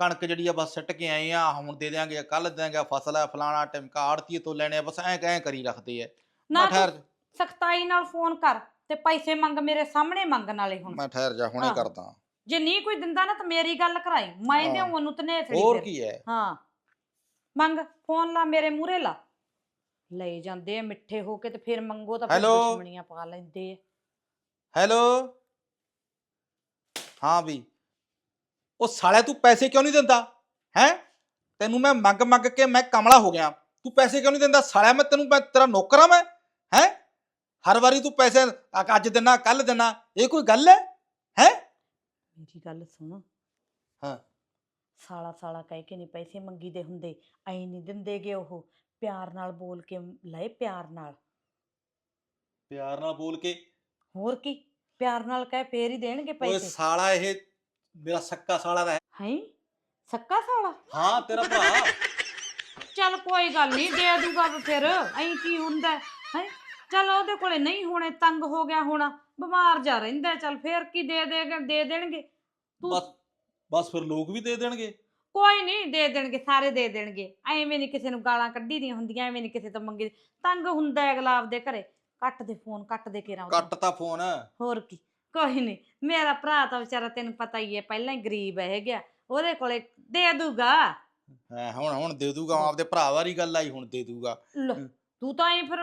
ਕਣਕ ਜਿਹੜੀ ਆ ਬਸ ਸਿੱਟ ਕੇ ਆਏ ਆ ਹੁਣ ਦੇ ਦਿਆਂਗੇ ਕੱਲ ਦੇ ਦਿਆਂਗੇ ਫਸਲ ਹੈ ਫਲਾਣਾ ਟਿਮਕਾ ਆੜਤੀਏ ਤੋਂ ਲੈਣੇ ਆ ਬਸ ਐਂ ਐਂ ਕਰੀ ਰੱਖਦੇ ਆ। ਨਾ ਮੈਂ ਠਹਿਰ ਤੂੰ ਸਖਤਾਈ ਨਾਲ ਫੋਨ ਕਰ ਤੇ ਪੈਸੇ ਮੰਗ ਮੇਰੇ ਸਾਹਮਣੇ ਮੰਗ ਨਾਲੇ ਹੁਣ। ਮੈਂ ਠਹਿਰ ਜਾ ਹੁਣੇ। ਕਰਦਾ। ਜੇ ਨਹੀਂ ਕੋਈ ਦਿੰਦਾ ਨਾ ਤਾਂ ਮੇਰੀ ਗੱਲ ਕਰਾਈ। ਮੈਂ ਹਾਂ। ਦੇਉਂ ਉਹਨੂੰ ਤਨੇ ਹੋਰ ਕੀ ਹੈ? ਹਾਂ। ਮੰਗ ਫੋਨ ਲਾ ਮੇਰੇ ਮੂਹਰੇ ਲਾ। ਲੈ ਜਾਂਦੇ ਆ ਮਿੱਠੇ ਹੋ ਕੇ ਤੇ ਫਿਰ ਮੰਗੋ ਤਾਂ ਫਿਰ? ਦੁਸ਼ਮਣੀਆਂ ਪਾ ਲੈਂਦੇ ਆ। ਹੈਲੋ? ਹਾਂ ਵੀ। ਉਹ ਸਾਲਿਆ ਤੂੰ ਪੈਸੇ ਕਿਉਂ ਨਹੀਂ ਦਿੰਦਾ? ਹੈ? ਤੈਨੂੰ ਮੈਂ ਮੰਗ ਮੰਗ ਕੇ ਮੈਂ ਕਮਲਾ ਹੋ ਗਿਆ। ਤੂੰ ਪੈਸੇ ਕਿਉਂ ਨਹੀਂ ਦਿੰਦਾ? ਸਾਲਿਆ ਮੈਂ ਤੈਨੂੰ ਮੈਂ ਤੇਰਾ ਨੌਕਰਾਂ ਮੈਂ। ਹੈ? ਹਰ ਵਾਰੀ ਤੂੰ ਪੈਸੇ ਅ- ਅੱਜ ਦਿਨਾ ਕੱਲ ਦਿਨਾ। ਇਹ ਕੋਈ ਗੱਲ ਹੈ? ਹੈ? ਮੇਰੀ ਗੱਲ ਸੁਣ। ਹਾਂ। ਸਾਲਾ ਸਾਲਾ ਕਹਿ ਕੇ ਨਹੀਂ ਪੈਸੇ ਮੰਗੀਦੇ ਹੁੰਦੇ। ਐ ਨਹੀਂ ਦਿੰਦੇਗੇ ਉਹ। ਪਿਆਰ ਨਾਲ ਬੋਲ ਕੇ ਲਏ ਪਿਆਰ ਨਾਲ। ਪਿਆਰ ਨਾਲ ਬੋਲ ਕੇ? ਹੋਰ ਕੀ? ਪਿਆਰ ਨਾਲ ਕਹਿ ਫੇਰ ਹੀ ਦੇਣਗੇ ਓਏ ਪੈਸੇ। ਸਾਲਾ ਇਹ ਮੇਰਾ ਸੱਕਾ ਸਾਲਾ ਦਾ ਹੈ? ਹੈ ਸੱਕਾ ਸਾਲਾ? ਹਾਂ ਤੇਰਾ ਭਰਾ। ਚੱਲ ਕੋਈ ਗੱਲ ਨਹੀਂ ਦੇ ਦੂਗਾ ਫਿਰ। ਐਂ ਕੀ ਹੁੰਦਾ? ਹੈ? ਚੱਲ ਉਹਦੇ ਕੋਲੇ ਨਹੀਂ ਹੋਣੇ ਤੰਗ ਹੋ ਗਿਆ ਹੋਣਾ। ਬਿਮਾਰ ਜਾ ਰਹਿੰਦਾ ਚੱਲ ਫੇਰ ਕੀ ਦੇ ਦੇ ਦੇ ਦੇਣਗੇ? ਬਸ ਬਸ ਫਿਰ ਲੋਕ ਵੀ ਦੇ ਦੇਣਗੇ। ਕੋਈ ਨਹੀਂ ਦੇ ਦੇਣਗੇ ਸਾਰੇ ਦੇ ਦੇਣਗੇ। ਐਵੇਂ ਨਹੀਂ ਕਿਸੇ ਨੂੰ ਗਾਲਾਂ ਕੱਢੀ ਦੀਆਂ ਹੁੰਦੀਆਂ ਐਵੇਂ ਨਹੀਂ ਕਿਸੇ ਤੋਂ ਮੰਗੀ ਤੰਗ ਹੁੰਦਾ ਹੈ ਅਗਲਾ ਆਪਦੇ ਘਰੇ। ਕੱਟ ਦੇ ਫੋਨ ਕੱਟ ਦੇ ਕੇ ਕੱਟ ਤਾਂ ਫੋਨ। ਹੋਰ ਕੀ। ਕੋਈ ਨਹੀਂ ਮੇਰਾ ਭਰਾ ਤਾਂ ਵਿਚਾਰਾ ਤੈਨੂੰ ਪਤਾ ਹੀ ਹੈ ਪਹਿਲਾਂ ਹੀ ਗਰੀਬ ਹੈ ਗਿਆ ਉਹਦੇ ਕੋਲੇ ਦੇ ਦੂਗਾ ਹੈਂ, ਹੁਣ ਹੁਣ ਦੇ ਦੂਗਾ ਆਪਦੇ ਭਰਾ ਵਾਰੀ ਗੱਲ ਆਈ ਹੁਣ ਦੇ ਦੂਗਾ ਲੈ, ਹਮ। ਤੂੰ ਤਾਂ ਹੀ ਫਿਰ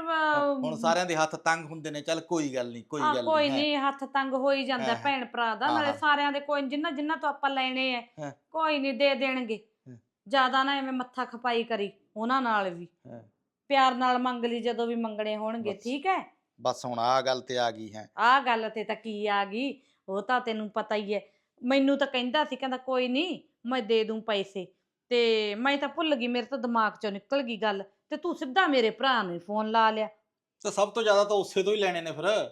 ਹੁਣ ਸਾਰਿਆਂ ਦੇ ਹੱਥ ਤੰਗ ਹੁੰਦੇ ਨੇ ਚੱਲ ਕੋਈ ਗੱਲ ਨਹੀਂ ਕੋਈ ਹਾਂ, ਗੱਲ ਕੋਈ ਨਹੀਂ ਨਹੀਂ ਹੱਥ ਤੰਗ ਹੋ ਹੀ ਜਾਂਦਾ ਹਾਂ, ਭੈਣ ਭਰਾ ਦਾ ਹਾਂ, ਨਾਲੇ ਹਾਂ। ਸਾਰਿਆਂ ਦੇ ਕੋਈ ਜਿੰਨਾ ਜਿੰਨਾ ਤੋਂ ਆਪਾਂ ਲੈਣੇ ਆ ਹਾਂ। ਕੋਈ ਨਹੀਂ ਦੇ ਦੇਣਗੇ ਹਾਂ। ਜ਼ਿਆਦਾ ਨਾ ਐਵੇਂ ਮੱਥਾ ਖਪਾਈ ਕਰੀ ਉਹਨਾਂ ਨਾਲ ਵੀ ਹਾਂ। ਪਿਆਰ ਨਾਲ ਮੰਗ ਲਈ ਜਦੋਂ ਵੀ ਮੰਗਣੇ ਹੋਣਗੇ ਬਸ। ਠੀਕ ਹੈ ਬਸ ਹੁਣ ਆ ਗੱਲ ਤੇ ਆ ਗਈ ਹੈ। ਆਹ ਗੱਲ ਤੇ ਤਾਂ ਕੀ ਆ ਗਈ ਉਹ ਤਾਂ ਤੈਨੂੰ ਪਤਾ ਹੀ ਹੈ। ਮੈਨੂੰ ਤਾਂ ਕਹਿੰਦਾ ਸੀ ਕਹਿੰਦਾ ਕੋਈ ਨਹੀਂ ਮੈਂ ਦੇ ਦੂੰ ਪੈਸੇ। ਤੇ ਮੈਂ ਤਾਂ ਭੁੱਲ ਗਈ ਮੇਰੇ ਤਾਂ ਦਿਮਾਗ ਚੋਂ ਨਿਕਲ ਗਈ ਗੱਲ। ਤੇ ਤੂੰ ਸਿੱਧਾ ਮੇਰੇ ਭਰਾ ਨੂੰ ਫੋਨ ਲਾ ਲਿਆ। ਤੇ ਸਭ ਤੋਂ ਜ਼ਿਆਦਾ ਤਾਂ ਉਸੇ ਤੋਂ ਹੀ ਲੈਣੇ ਨੇ ਫਿਰ।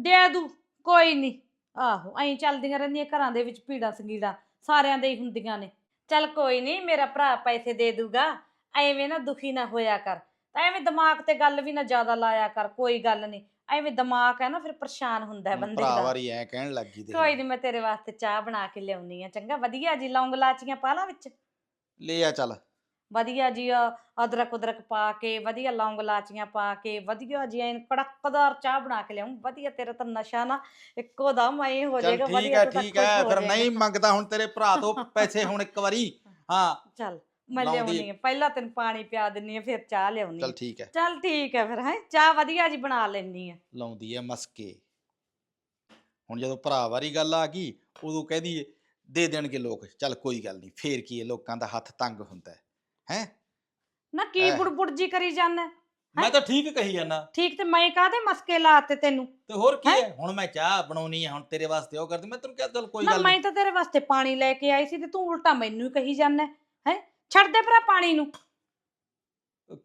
ਦੇ ਦੂ ਕੋਈ ਨਹੀਂ। ਆਹੋ ਐਂ ਚੱਲਦੀਆਂ ਰਹਿੰਦੀਆਂ ਘਰਾਂ ਦੇ ਵਿੱਚ ਭੀੜਾ ਸੰਗੀੜਾ ਸਾਰਿਆਂ ਦੇ ਹੀ ਹੁੰਦੀਆਂ ਨੇ। ਚੱਲ ਕੋਈ ਨਹੀਂ ਮੇਰਾ ਭਰਾ ਪੈਸੇ ਦੇ ਦੂਗਾ। ਐਵੇਂ ਨਾ ਦੁਖੀ ਨਾ ਹੋਇਆ ਕਰ। ਤਾਂ ਐਵੇਂ ਦਿਮਾਗ ਤੇ ਗੱਲ ਵੀ ਨਾ ਜ਼ਿਆਦਾ ਲਾਇਆ ਕਰ ਕੋਈ ਗੱਲ ਨਹੀਂ। ਐਵੇਂ ਦਿਮਾਗ ਹੈ ਨਾ ਫਿਰ ਪਰੇਸ਼ਾਨ ਹੁੰਦਾ ਹੈ ਬੰਦੇ ਭਰਾ ਦਾ। ਵਾਰੀ ਐ ਕਹਿਣ ਲੱਗੀ ਤੇ ਕੋਈ ਨਹੀਂ ਮੈਂ ਤੇਰੇ ਵਾਸਤੇ ਚਾਹ ਬਣਾ ਕੇ ਲਿਆਉਣੀ ਆ ਚੰਗਾ? ਵਧੀਆ ਜੀ ਲੌਂਗ ਲਾਚੀਆਂ ਪਾ ਲਾ ਵਿੱਚ? ਲੈ ਆ ਚੱਲ। ਵਧੀਆ ਜੀ ਅ- ਅਦਰਕ ਉਦਰਕ ਪਾ ਕੇ ਵਧੀਆ ਲੌਂਗ ਲਾਚੀਆਂ ਪਾ ਕੇ ਵਧੀਆ ਜੀ ਐਨ ਕੜਕਦਾਰ ਚਾਹ ਬਣਾ ਕੇ ਲਿਆਉਂ ਵਧੀਆ ਤੇਰਾ ਤਾਂ ਨਸ਼ਾ ਨਾ ਇੱਕੋ ਦਮ ਐ ਹੋ ਚੱਲ ਜਾਏਗਾ ਠੀਕ ਤੂੰ ਤਾਂ ਠੀਕ ਖੁਸ਼ ਹੋ ਫਿਰ ਜਾਏਗਾ। ਨਹੀਂ ਮੰਗਦਾ ਹੁਣ ਤੇਰੇ ਭਰਾ ਤੋਂ ਪੈਸੇ ਹੁਣ ਇੱਕ ਵਾਰੀ। ਹਾਂ। ਚੱਲ। ਮੈਂ ਲਾਉਂਦੀ ਲਿਆਉਣੀ ਆ। ਪਹਿਲਾਂ ਤੈਨੂੰ ਪਾਣੀ ਪਿਆ ਦਿੰਨੀ ਆ ਫਿਰ ਚਾਹ ਲਿਆਉਣੀ ਚੱਲ ਠੀਕ ਹੈ। ਚੱਲ ਠੀਕ ਹੈ ਫਿਰ ਹੈ? ਚਾਹ ਵਧੀਆ ਜੀ ਬਣਾ ਲੈਣੀ ਆ। ਲਾਉਂਦੀ ਐ ਮਸਕੇ। ਹੁਣ ਜਦੋਂ ਭਰਾ ਵਾਰੀ ਗੱਲ ਆ ਗਈ ਉਦੋਂ ਕਹਦੀ ਦੇ ਦੇਣਗੇ ਲੋਕ। ਚੱਲ ਕੋਈ ਗੱਲ ਨਹੀਂ ਫੇਰ ਕੀ ਹੈ ਲੋਕਾਂ ਦਾ ਹੱਥ ਤੰਗ ਹੁੰਦਾ ਹੈ। ਹੈ? ਨਾ ਕੀ ਐ। ਬੁੜਬੁੜ ਜੀ ਕਰੀ ਜਾਂਦਾ ਮੈਂ ਤਾਂ ਠੀਕ ਕਹੀ ਜਾਂਦਾ। ਠੀਕ ਤੇ ਮੈਂ ਕਾਹਦੇ ਮਸਕੇ ਲਾਤੇ ਤੈਨੂੰ? ਤੇ ਹੋਰ ਕੀ ਹੈਂ? ਹੈ? ਹੁਣ ਮੈਂ ਚਾਹ ਬਣਾਉਣੀ ਹੈ ਹੁਣ ਤੇਰੇ ਵਾਸਤੇ ਉਹ ਕਰਦੀ। ਮੈਂ ਤੈਨੂੰ ਕਿਹਾ ਚੱਲ ਕੋਈ ਨਾ ਗੱਲ ਮੈਂ ਨਹੀਂ। ਤਾਂ ਤੇਰੇ ਵਾਸਤੇ ਪਾਣੀ ਲੈ ਕੇ ਆਈ ਸੀ ਤੇ ਤੂੰ ਉਲਟਾ ਮੈਨੂੰ ਹੀ ਕਹੀ ਜਾਂਦਾ ਹੈ? ਛੱਡ ਦੇ ਭਰਾ ਪਾਣੀ ਨੂੰ।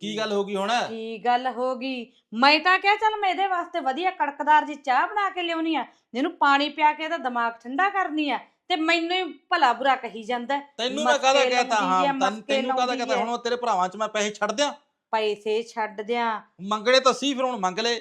ਕੀ ਗੱਲ ਹੋ ਗਈ ਹੁਣ? ਕੀ ਗੱਲ ਹੋ ਗਈ? ਮੈਂ ਤਾਂ ਕਿਹਾ ਚੱਲ ਮੈਂ ਇਹਦੇ ਵਾਸਤੇ ਵਧੀਆ ਕੜਕਦਾਰ ਜੀ ਚਾਹ ਬਣਾ ਕੇ ਲਿਆਉਣੀ ਆ। ਜਿਹਨੂੰ ਪਾਣੀ ਪਿਆ ਕੇ ਇਹਦਾ ਦਿਮਾਗ ਠੰਡਾ ਕਰਨੀ ਆ। ਤੇ ਮੈਨੂੰ ਹੀ ਭਲਾ ਬੁਰਾ ਕਹੀ ਜਾਂਦਾ। ਹੈ। ਤੈਨੂੰ ਮੈਂ ਮਸਕੇ ਕਾਹਦਾ ਕਹਤਾ? ਲਾਉਂਦੀ ਹਾਂ ਹੈ, ਤੈਨੂੰ ਮਸਕੇ ਤੈਨੂੰ ਕਾਹਦਾ ਲਾਉਂਦੀ ਕਹਤਾ? ਹੈ। ਹੁਣ ਉਹ ਤੇਰੇ ਭਰਾਵਾਂ ਚ ਮੈਂ ਪੈਸੇ ਛੱਡ ਦਿਆਂ। ਪੈਸੇ ਛੱਡ ਦਿਆਂ। ਮੰਗਣੇ ਤਾਂ ਸੀ ਫਿਰ ਹੁਣ ਮੰਗ ਲੈ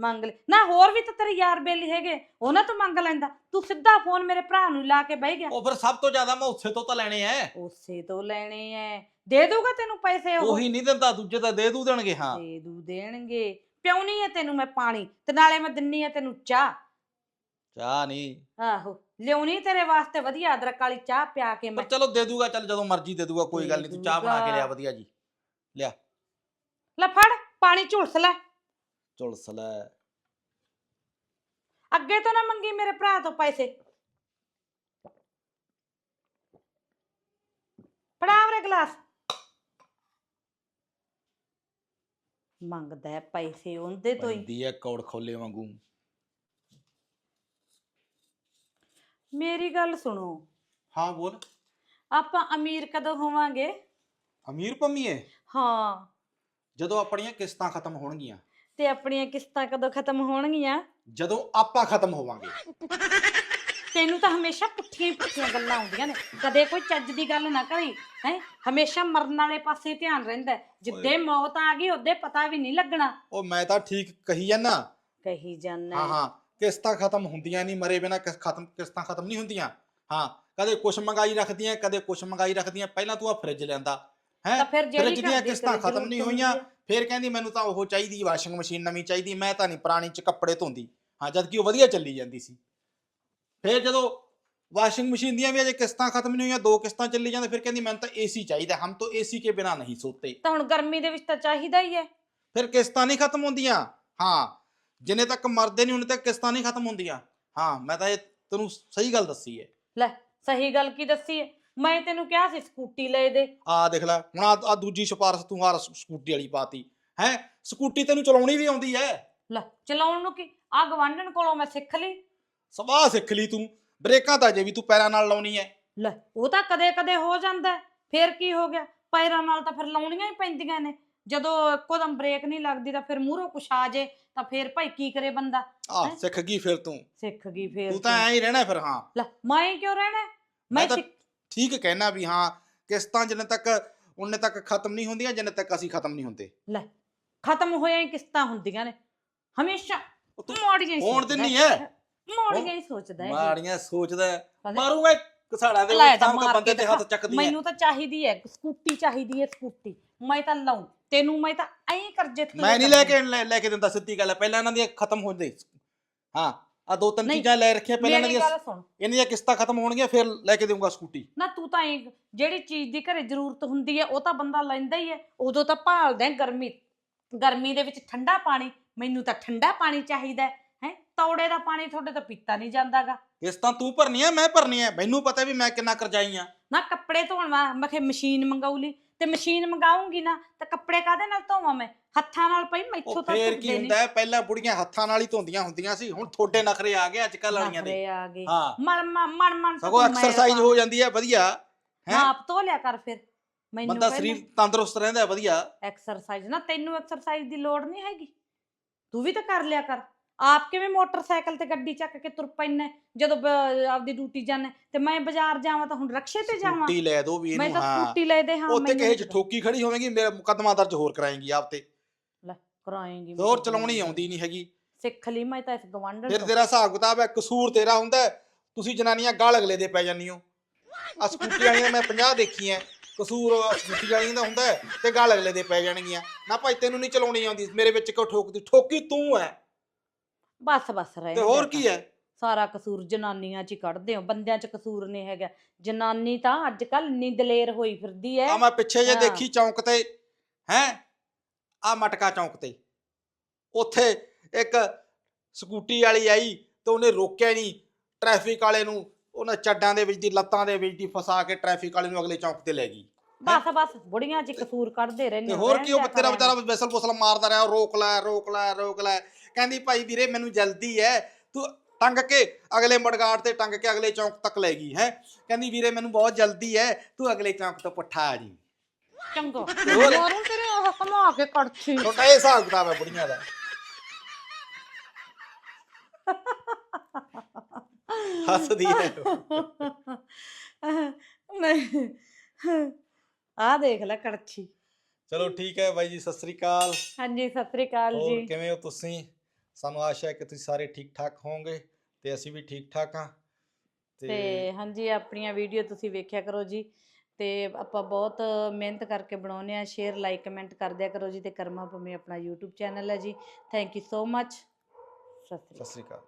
ਮੰਗ ਲੈ। ਨਾ ਹੋਰ ਵੀ ਤਾਂ ਤੇਰੇ ਯਾਰ ਬੇਲੀ ਹੈਗੇ। ਉਹਨਾਂ ਤੋਂ ਮੰਗ ਲੈਂਦਾ। ਤੂੰ ਸਿੱਧਾ ਫੋਨ ਮੇਰੇ ਭਰਾ ਨੂੰ ਲਾ ਕੇ ਬਹਿ ਗਿਆ। ਉਹ ਫਿਰ ਸਭ ਤੋਂ ਜ਼ਿਆਦਾ ਮੈਂ ਉਸੇ ਤੋਂ ਤਾਂ ਲੈਣੇ ਐ। ਉਸੇ ਤੋਂ ਲੈਣੇ ਐ। ਦੇ ਦੂਗਾ ਤੈਨੂੰ ਪੈਸੇ ਉਹ? ਉਹੀ ਨਹੀਂ ਦਿੰਦਾ ਦੂਜੇ ਤਾਂ ਦੇ ਦੂ ਦੇਣਗੇ ਹਾਂ। ਦੇ ਦੂ ਦੇਣਗੇ। ਪਿਉਣੀ ਐ ਤੈਨੂੰ ਮੈਂ ਪਾਣੀ। ਤੇ ਨਾਲੇ ਮੈਂ ਦਿੰਨੀ ਐ ਤੈਨੂੰ ਚਾਹ। ਚਾਹ ਨਹੀਂ ਆਹੋ। ਲਿਆਉਣੀ ਤੇਰੇ ਵਾਸਤੇ ਵਧੀਆ ਅਦਰਕ ਵਾਲੀ ਚਾਹ ਪਿਆ ਕੇ ਪਰ ਮੈਂ ਚਲੋ ਦੇ ਦੂਗਾ ਚੱਲ ਜਦੋਂ ਮਰਜ਼ੀ ਦੇ ਦੂਗਾ ਕੋਈ ਗੱਲ ਨਹੀਂ ਤੂੰ ਚਾਹ ਬਣਾ ਕੇ ਲਿਆ। ਵਧੀਆ ਜੀ। ਲੈ ਫੜ ਪਾਣੀ ਝੁਲਸ ਲੈ। ਝੁਲਸ ਲੈ। ਅੱਗੇ ਤੋਂ ਨਾ ਮੰਗੀ ਮੇਰੇ ਭਰਾ ਤੋਂ ਪੈਸੇ। ਫੜਾ ਉਹਰੇ ਗਲਾਸ। ਮੰਗਦਾ ਹੈ ਪੈਸੇ ਉਹਦੇ ਤੋਂ ਹੀ। ਬੰਦੀ ਐ ਕੌੜ ਖੋਲੇ ਵਾਂਗੂ। ਮੇਰੀ ਗੱਲ ਸੁਣੋ। ਹਾਂ ਬੋਲ। ਆਪਾਂ ਅਮੀਰ ਕਦੋਂ ਹੋਵਾਂਗੇ? ਅਮੀਰ ਪੰਮੀਏ ਹਾਂ। ਜਦੋਂ ਆਪਣੀਆਂ ਕਿਸ਼ਤਾਂ ਖਤਮ ਹੋਣਗੀਆਂ। ਤੇ ਆਪਣੀਆਂ ਕਿਸ਼ਤਾਂ ਕਦੋਂ ਖਤਮ ਹੋਣਗੀਆਂ? ਜਦੋਂ ਆਪਾਂ ਖਤਮ ਹੋਵਾਂਗੇ। ਤੈਨੂੰ ਤਾਂ ਹਮੇਸ਼ਾ ਪੁੱਠੀਆਂ ਹੀ ਪੁੱਠੀਆਂ ਗੱਲਾਂ ਆਉਂਦੀਆਂ ਨੇ। ਕਦੇ ਕੋਈ ਚੱਜ ਦੀ ਗੱਲ ਨਾ ਕਰੀ ਹੈ? ਹਮੇਸ਼ਾ ਮਰਨ ਵਾਲੇ ਪਾਸੇ ਧਿਆਨ ਰਹਿੰਦਾ ਹੈ। ਜਿੱਦੇ ਮੌਤ ਆ ਗਈ ਉਹਦੇ ਪਤਾ ਵੀ ਨਹੀਂ ਲੱਗਣਾ। ਉਹ ਮੈਂ ਤਾਂ ਠੀਕ ਕਹੀ ਜਾਂਦਾ। ਕਹੀ ਜਾਂਦਾ ਹਾਂ। ਹਾਂ ਕਿਸ਼ਤਾਂ ਖਤਮ ਹੁੰਦੀਆਂ ਨਹੀਂ ਮਰੇ ਬਿਨਾ ਖਤਮ ਕਿਸ਼ਤਾਂ ਖਤਮ ਨਹੀਂ ਹੁੰਦੀਆਂ। ਹਾਂ ਕਦੇ ਕੁਛ ਮੰਗਾਈ ਰੱਖਦੀਆਂ ਕਦੇ ਕੁਛ ਮੰਗਾਈ ਰੱਖਦੀਆਂ। ਪਹਿਲਾਂ ਤੂੰ ਆ ਫ੍ਰਿਜ ਲੈਂਦਾ ਹੈ? ਤਾਂ ਫਿਰ ਜਿਹੜੀ ਫ੍ਰਿਜ ਦੀਆਂ ਘਰ ਦੀ ਕਿਸ਼ਤਾਂ ਕਦੇ ਖਤਮ ਨਹੀਂ ਜ਼ਰੂਰਤ ਹੋਈਆਂ ਹੈ। ਫੇਰ ਕਹਿੰਦੀ ਮੈਨੂੰ ਤਾਂ ਉਹ ਚਾਹੀਦੀ ਵਾਸ਼ਿੰਗ ਮਸ਼ੀਨ ਨਵੀਂ ਚਾਹੀਦੀ ਮੈਂ ਤਾਂ ਨਹੀਂ ਪੁਰਾਣੀ ਚ ਕੱਪੜੇ ਧੋਂਦੀ। ਹਾਂ ਜਦ ਕਿ ਉਹ ਵਧੀਆ ਚੱਲੀ ਜਾਂਦੀ ਸੀ। ਫੇਰ ਜਦੋਂ ਵਾਸ਼ਿੰਗ ਮਸ਼ੀਨ ਦੀਆਂ ਵੀ ਅਜੇ ਕਿਸ਼ਤਾਂ ਖਤਮ ਨਹੀਂ ਹੋਈਆਂ ਦੋ ਕਿਸ਼ਤਾਂ ਚੱਲੀ ਜਾਂਦੇ ਫਿਰ ਕਹਿੰਦੀ ਮੈਨੂੰ ਤਾਂ ਏਸੀ ਚਾਹੀਦਾ ਹਮ ਤਾਂ ਏਸੀ ਕੇ ਬਿਨਾ ਨਹੀਂ ਸੋਤੇ। ਤਾਂ ਹੁਣ ਗਰਮੀ ਦੇ ਵਿੱਚ ਤਾਂ ਚਾਹੀਦਾ ਹੀ ਹੈ। ਫਿਰ ਕਿਸ਼ਤਾਂ ਨਹੀਂ ਖਤਮ ਹੁੰਦੀਆਂ। ਹਾਂ ਜਿੰਨੇ ਤੱਕ ਮਰਦੇ ਨਹੀਂ ਉਹਨੇ ਤੱਕ ਕਿਸ਼ਤਾਂ ਨਹੀਂ ਖਤਮ ਹੁੰਦੀਆਂ। ਹਾਂ ਮੈਂ ਤਾਂ ਇਹ ਤੈਨੂੰ ਸਹੀ ਗੱਲ ਦੱਸੀ ਹੈ। ਲੈ ਸਹੀ ਗੱਲ ਕੀ ਦੱਸੀ ਹੈ? ਮੈਂ ਤੈਨੂੰ ਕਿਹਾ ਸੀ ਸਕੂਟੀ ਲੈ ਦੇ। ਆ ਦੇਖ ਲੈ ਹੁਣ ਆ ਦੂਜੀ ਸਿਫਾਰਸ਼ ਤੂੰ ਹਾਰ ਸਕੂਟੀ ਵਾਲੀ ਪਾਤੀ। ਹੈ? ਸਕੂਟੀ ਤੈਨੂੰ ਚਲਾਉਣੀ ਵੀ ਆਉਂਦੀ ਹੈ ਲੈ ਚਲਾਉਣ ਨੂੰ ਕੀ? ਆ ਗਵਾਂਢਣ ਕੋਲੋਂ ਮੈਂ ਸਿੱਖ ਲਈ। ਸਵਾਹ ਸਿੱਖ ਲਈ ਤੂੰ। ਬ੍ਰੇਕਾਂ ਤਾਂ ਜੇ ਵੀ ਤੂੰ ਪੈਰਾਂ ਨਾਲ ਲਾਉਣੀ ਹੈ ਲੈ ਉਹ ਤਾਂ ਕਦੇ ਕਦੇ ਹੋ ਜਾਂਦਾ ਹੈ। ਫੇਰ ਕੀ ਹੋ ਗਿਆ? ਪੈਰਾਂ ਨਾਲ ਤਾਂ ਫਿਰ ਲਾਉਣੀਆਂ ਹੀ ਪੈਂਦੀਆਂ ਨੇ। ਜਦੋਂ ਇੱਕੋਦਮ ਬ੍ਰੇਕ ਨਹੀਂ ਲੱਗਦੀ ਤਾਂ ਫਿਰ ਮੂਹਰੋਂ ਕੁਛ ਆ ਜੇ ਤਾਂ ਫਿਰ ਭਾਈ ਕੀ ਕਰੇ ਬੰਦਾ? ਆ ਹੈਂ? ਸਿੱਖ ਗਈ ਫਿਰ ਤੂੰ। ਸਿੱਖ ਗਈ ਫੇਰ ਤੂੰ ਤਾਂ। ਐਂ ਹੀ ਰਹਿਣਾ ਫਿਰ ਹਾਂ। ਲੈ ਮੈਂ ਕਿਉਂ ਰਹਿਣਾ? ਮੈਂ ਮੈਂ ਤਾਂ ਸਿੱਖ- ਠੀਕ ਕਹਿਣਾ ਵੀ ਹਾਂ ਕਿਸ਼ਤਾਂ ਜਿੰਨੇ ਤੱਕ ਉਹਨੇ ਤੱਕ ਖਤਮ ਨਹੀਂ ਹੁੰਦੀਆਂ ਜਿੰਨੇ ਤੱਕ ਅਸੀਂ ਖਤਮ ਨਹੀਂ ਹੁੰਦੇ। ਖਤਮ ਹੋਇਆ ਕਿਸ਼ਤਾਂ ਹੁੰਦੀਆਂ ਨੇ। ਹਮੇਸ਼ਾ ਤੂੰ ਮੋੜੀਆਂ ਹੀ ਹੋਣ ਦਿੰਨੀ। ਹੈ। ਮੋੜੀਆਂ ਹੀ ਸੋਚਦਾ ਹੈ। ਮਾੜੀਆਂ ਸੋਚਦਾ ਮਾਰੂਗਾ ਕਸਾੜਾ ਦੇ ਲੈ ਤਾਂ ਮਾਰ ਬੰਦੇ ਤੇ ਹੱਥ ਚੱਕਦੀ ਹੈ ਮੈਨੂੰ ਤਾਂ ਚਾਹੀਦੀ ਹੈ ਸਕੂਟੀ ਚਾਹੀਦੀ ਹੈ ਸਕੂਟੀ। ਮੈਂ ਤਾਂ ਲਾਉਂ ਤੈਨੂੰ ਮੈਂ ਤਾਂ ਐਂ ਕਰਜੇ ਥੱਲੇ ਮੈਂ ਨਹੀਂ ਲੈ। ਕੇ ਲੈ ਲੈ ਕੇ ਦਿੰਦਾ ਸਿੱਧੀ ਗੱਲ ਹੈ ਪਹਿਲਾਂ ਇਹਨਾਂ ਦੀਆਂ ਖਤਮ ਹੋ ਜਾਂਦੇ ਹਾਂ ਆ ਦੋ ਤਿੰਨ ਨਹੀਂ, ਚੀਜ਼ਾਂ ਲੈ ਰੱਖੀਆਂ ਪਹਿਲਾਂ ਇਹਨਾਂ ਮੇਰੀ ਦੀਆਂ ਗੱਲ ਸੁਣ। ਇਹਨਾਂ ਦੀਆਂ ਕਿਸ਼ਤਾਂ ਖਤਮ ਹੋਣਗੀਆਂ ਫਿਰ ਲੈ ਕੇ ਦੇਊਂਗਾ ਸਕੂਟੀ। ਨਾ ਤੂੰ ਤਾਂ ਐਂ ਜਿਹੜੀ ਚੀਜ਼ ਦੀ ਘਰੇ ਜ਼ਰੂਰਤ ਹੁੰਦੀ ਹੈ ਉਹ ਤਾਂ ਬੰਦਾ ਲੈਂਦਾ ਹੀ ਹੈ ਉਦੋਂ ਤਾਂ ਭਾਲਦਾ ਹੈ ਗਰਮੀ ਗਰਮੀ ਦੇ ਵਿੱਚ ਠੰਡਾ ਪਾਣੀ ਮੈਨੂੰ ਤਾਂ ਠੰਡਾ ਪਾਣੀ ਚਾਹੀਦਾ ਹੈ ਹੈਂ? ਤੌੜੇ ਦਾ ਪਾਣੀ ਤੁਹਾਡੇ ਤੋਂ ਪੀਤਾ ਨਹੀਂ ਜਾਂਦਾਗਾ। ਕਿਸ਼ਤਾਂ ਤੂੰ ਭਰਨੀਆਂ ਮੈਂ ਭਰਨੀਆਂ ਮੈਨੂੰ ਪਤਾ ਵੀ ਮੈਂ ਕਿੰਨਾ ਕਰਜਾਈ ਆ। ਨਾ ਕੱਪੜੇ ਧੋਣ ਵਾ ਮੈਂ ਕਿਹਾ ਮਸ਼ੀਨ ਮੰਗਾਉ ਲਈ। ਤੇ ਮਸ਼ੀਨ ਮੰਗਾਉਂਗੀ ਨਾ ਤਾਂ ਕੱਪੜੇ ਕਾਦੇ ਨਾਲ ਧੋਵਾਂ ਮੈਂ? ਹੱਥਾਂ ਨਾਲ ਪਈ ਮੈਥੋਂ ਉਹ ਤਾਂ ਫੇਰ ਕੀ। ਹੁੰਦਾ ਹੈ ਪਹਿਲਾਂ ਬੁੜੀਆਂ ਹੱਥਾਂ ਨਾਲ ਹੀ ਧੋਂਦੀਆਂ ਹੁੰਦੀਆਂ ਸੀ ਹੁਣ ਥੋੜੇ ਨਖਰੇ ਆ ਗਏ ਅੱਜ ਕੱਲ ਵਾਲੀਆਂ ਦੇ। ਨਖਰੇ ਆ ਗਏ। ਹਾਂ। ਮਨ ਮਨ ਮਨ ਮਨ ਸਗੋਂ ਐਕਸਰਸਾਈਜ਼ ਹੋ ਜਾਂਦੀ ਹੈ ਵਧੀਆ। ਹੈ? ਆਪ ਧੋ ਲਿਆ ਕਰ ਫਿਰ। ਮੈਨੂੰ ਬੰਦਾ ਸਰੀਰ ਤੰਦਰੁਸਤ ਰਹਿੰਦਾ ਹੈ ਵਧੀਆ। ਐਕਸਰਸਾਈਜ਼ ਨਾ ਤੈਨੂੰ ਐਕਸਰਸਾਈਜ਼ ਦੀ ਲੋੜ ਨਹੀਂ ਹੈਗੀ। ਤੂੰ ਵੀ ਤਾਂ ਕਰ ਲਿਆ ਕਰ। ਆਪ ਕਿਵੇਂ ਮੋਟਰਸਾਈਕਲ ਤੇ ਗੱਡੀ ਚੱਕ ਕੇ ਤੁਰ ਪੈਣਾ ਜਦੋਂ ਬ- ਆਪਦੀ ਡਿਊਟੀ ਜਾਣਾ ਤੇ ਮੈਂ ਬਾਜ਼ਾਰ ਜਾਵਾਂ ਤਾਂ ਹੁਣ ਰਕਸ਼ੇ ਤੇ ਜਾਵਾਂ? ਸਕੂਟੀ ਲੈ ਦੋ ਵੀ ਮੈਂ ਇਹਨੂੰ ਤਾਂ ਹਾਂ। ਸਕੂਟੀ ਲੈ ਦੇ ਹਾਂ ਉੱਤੇ ਮੈਨੂੰ ਕਿਸੇ ਚ। ਠੋਕੀ ਖੜੀ ਹੋਵੇਗੀ ਮੇਰਾ ਮੁਕੱਦਮਾ ਦਰਜ ਹੋਰ ਕਰਾਏਗੀ ਆਪ ਤੇ। ਕਰਾਏਂਗੀ ਮੈਂ ਹੋਰ ਤਾਂ ਚਲਾਉਣੀ ਆਉਂਦੀ ਨਹੀਂ ਹੈਗੀ। ਸਿੱਖ ਲਈ ਮੈਂ ਤਾਂ ਇਸ ਗਵਾਂਢਣ ਫਿਰ ਤੇਰਾ ਹਿਸਾਬ ਕਿਤਾਬ ਹੈ ਕਸੂਰ ਤੇਰਾ ਹੁੰਦਾ ਹੈ, ਤੁਸੀਂ ਜਨਾਨੀਆਂ ਗਾਲ ਅਗਲੇ ਦੇ ਪੈ ਜਾਂਦੀ ਹੋ। ਆ ਸਕੂਟੀ ਵਾਲੀਆਂ ਮੈਂ 50 ਦੇਖੀਆਂ ਕਸੂਰ ਸਕੂਟੀ ਵਾਲੀਆਂ ਦਾ ਹੁੰਦਾ ਹੈ ਤੇ ਗਾਲ ਅਗਲੇ ਦੇ ਪੈ ਜਾਣਗੀਆਂ। ਨਾ ਭਾਈ ਤੈਨੂੰ ਨਹੀਂ ਚਲਾਉਣੀ ਆਉਂਦੀ ਮੇਰੇ ਵਿੱਚ ਕਿਉਂ ਠੋਕਦੀ ਠੋਕੀ ਤੂੰ ਹੈ। ਬਸ ਬਸ ਰਹਿ ਤੇ ਹੋਰ ਕੀ ਹੈ? ਸਾਰਾ ਕਸੂਰ ਜਨਾਨੀਆਂ 'ਚ ਹੀ ਕੱਢਦੇ ਹੋ ਬੰਦਿਆਂ 'ਚ ਕਸੂਰ ਨਹੀਂ ਹੈਗਾ। ਜਨਾਨੀ ਤਾਂ ਅੱਜ ਕੱਲ ਇੰਨੀ ਦਲੇਰ ਹੋਈ ਫਿਰਦੀ ਹੈ। ਆ ਮੈਂ ਪਿੱਛੇ ਜੇ ਹਾਂ। ਦੇਖੀ ਚੌਂਕ ਤੇ ਹੈ? ਆ ਮਟਕਾ ਚੌਂਕ ਤੇ। ਉੱਥੇ ਇੱਕ ਸਕੂਟੀ ਵਾਲੀ ਆਈ ਤੇ ਉਹਨੇ ਰੋਕਿਆ ਨਹੀਂ। ਟ੍ਰੈਫਿਕ ਵਾਲੇ ਨੂੰ ਉਹਨਾਂ ਚੱਡਾਂ ਦੇ ਵਿੱਚ ਦੀ ਲੱਤਾਂ ਦੇ ਵਿੱਚ ਦੀ ਫਸਾ ਕੇ ਟ੍ਰੈਫਿਕ ਵਾਲੇ ਨੂੰ ਅਗਲੇ ਚੌਂਕ ਤੇ ਲੈ ਗਈ। ਬਸ ਬਸ ਬੁੜੀਆਂ ਚ ਕਸੂਰ ਕੱਢਦੇ ਰਹਿੰਦੇ ਤੇ ਹੋ, ਹੋਰ ਰਹਿਣ ਕੀ ਉਹ ਦਿਆ ਤੇਰਾ ਕਰੋ ਵਿਚਾਰਾ ਬਿਸਲ ਬੁਸਲ ਮਾਰਦਾ ਰਿਹਾ ਰੋਕ ਲੈ ਰੋਕ ਲੈ ਰੋਕ ਲੈ। ਕਹਿੰਦੀ ਭਾਈ ਵੀਰੇ ਮੈਨੂੰ ਜਲਦੀ ਹੈ ਤੂੰ ਟੰਗ ਕੇ ਅਗਲੇ ਮੜਗਾੜ ਤੇ ਟੰਗ ਕੇ ਅਗਲੇ ਚੌਂਕ ਤੱਕ ਲੈ ਗਈ ਹੈ। ਕਹਿੰਦੀ ਵੀਰੇ ਮੈਨੂੰ ਬਹੁਤ ਜਲਦੀ ਹੈ ਤੂੰ ਅਗਲੇ ਚੌਂਕ ਤੋਂ ਪੁੱਠਾ ਆ ਜੀ। ਚੰਗੋ। ਹੋਰ? ਮਾਰੂ ਤੇਰੇ ਉਹ ਕਮਾ ਕੇ ਕੜਛੀ। ਤੁਹਾਡਾ ਇਹ ਹਿਸਾਬ ਕਿਤਾਬ ਹੈ ਬੁੜੀਆਂ ਦਾ। ਹੱਸਦੀ ਹੈ ਨਹੀਂ। ਆ ਦੇਖ ਲੈ ਕੜਛੀ। ਚਲੋ ਠੀਕ ਹੈ ਬਾਈ ਜੀ ਸਤਿ ਸ੍ਰੀ ਅਕਾਲ। ਹਾਂਜੀ ਸਤਿ ਸ੍ਰੀ ਅਕਾਲ ਹੋਰ ਜੀ। ਕਿਵੇਂ ਹੋ ਤੁਸੀਂ? ਸਾਨੂੰ ਆਸ਼ਾ ਹੈ ਕਿ ਤੁਸੀਂ ਸਾਰੇ ਠੀਕ ਠਾਕ ਹੋਵੋਗੇ ਤੇ ਅਸੀਂ ਵੀ ਠੀਕ ਠਾਕ ਹਾਂ। ਤੇ ਹਾਂਜੀ ਆਪਣੀਆਂ ਵੀਡੀਓ ਤੁਸੀਂ ਵੇਖਿਆ ਕਰੋ ਜੀ ਤੇ ਆਪਾਂ ਬਹੁਤ ਮਿਹਨਤ ਕਰਕੇ ਬਣਾਉਂਦੇ ਆ ਸ਼ੇਅਰ ਲਾਈਕ ਕਮੈਂਟ ਕਰ ਦਿਆ ਕਰੋ ਜੀ ਤੇ ਕਰਮਾ ਭੂਮੀ ਆਪਣਾ YouTube ਚੈਨਲ ਹੈ ਜੀ। Thank you so much Sat Sri Akal. Sat Sri Akal.